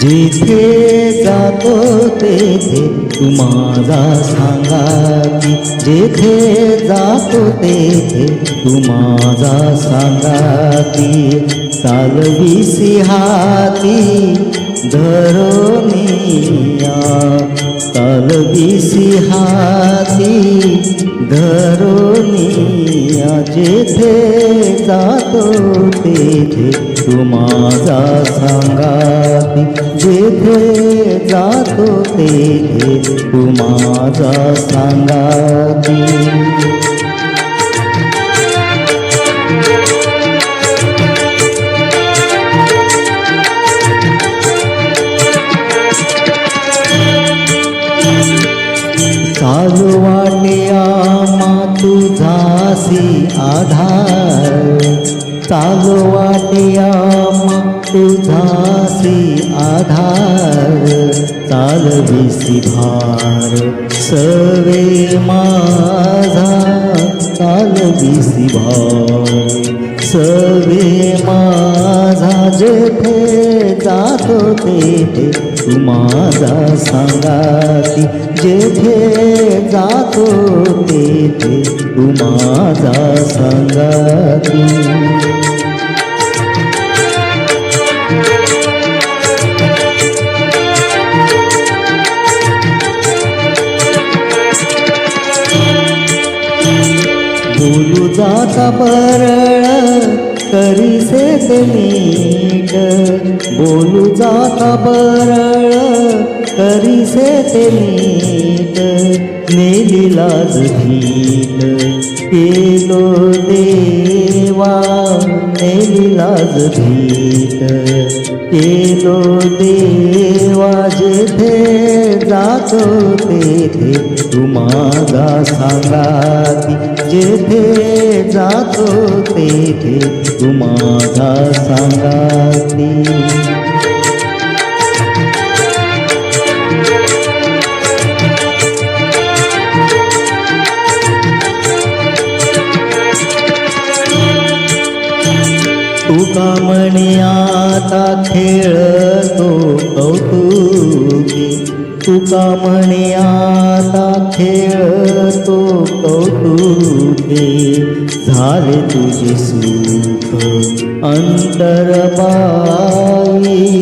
जिथे जातो तेथे तू माझा सांगाती जेथे जातो तेथे तू माझा सांगाती चालविसी हाती धरोनिया चालविसी हाती धरोनिया जेथे जातो तेथे तू माझा सांगाती जेथे जातो तेथे तू माझा सांगाती। चालू वाटे आम्हा तुझासी आधार चालो वाटे आम्हा तुझासी आधार चालविसी भार सवे माझा चालविसी भार सवे माझा जेथे जातो तेथे तू माझा सांगाती जेथे जातो तेथे तू माझा सांगाती. बोलू जाता परळ करीसे ते नीट. बोलू जाता बरळ करीसे ते नीट. नेली लाज भीत केलो देवा. नेली लाज भीत केलो देवा जेथे जातो तेथे तुम्हाला सांगाती. जेथे जातो तेथे तुम्हाला सांगाती. तुका म्हणे आता खेळतो? तुका म्हणे आता खेळतो कौतुके झाले तुझे सुख अंतरबाई.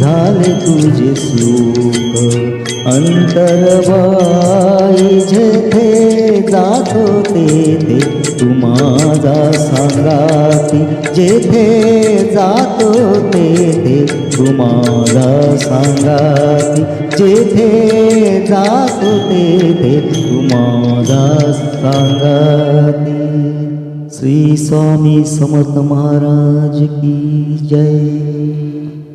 झाले तुझे सुख अंतरबाई. जेथे जातो तेथे तू माझा सांगाती. जेथे जातो तेथे तुम्हाला माझा सांगाती जेथे जातो तेथे तुम्हाला माझा सांगाती श्री स्वामी समर्थ महाराज की जय.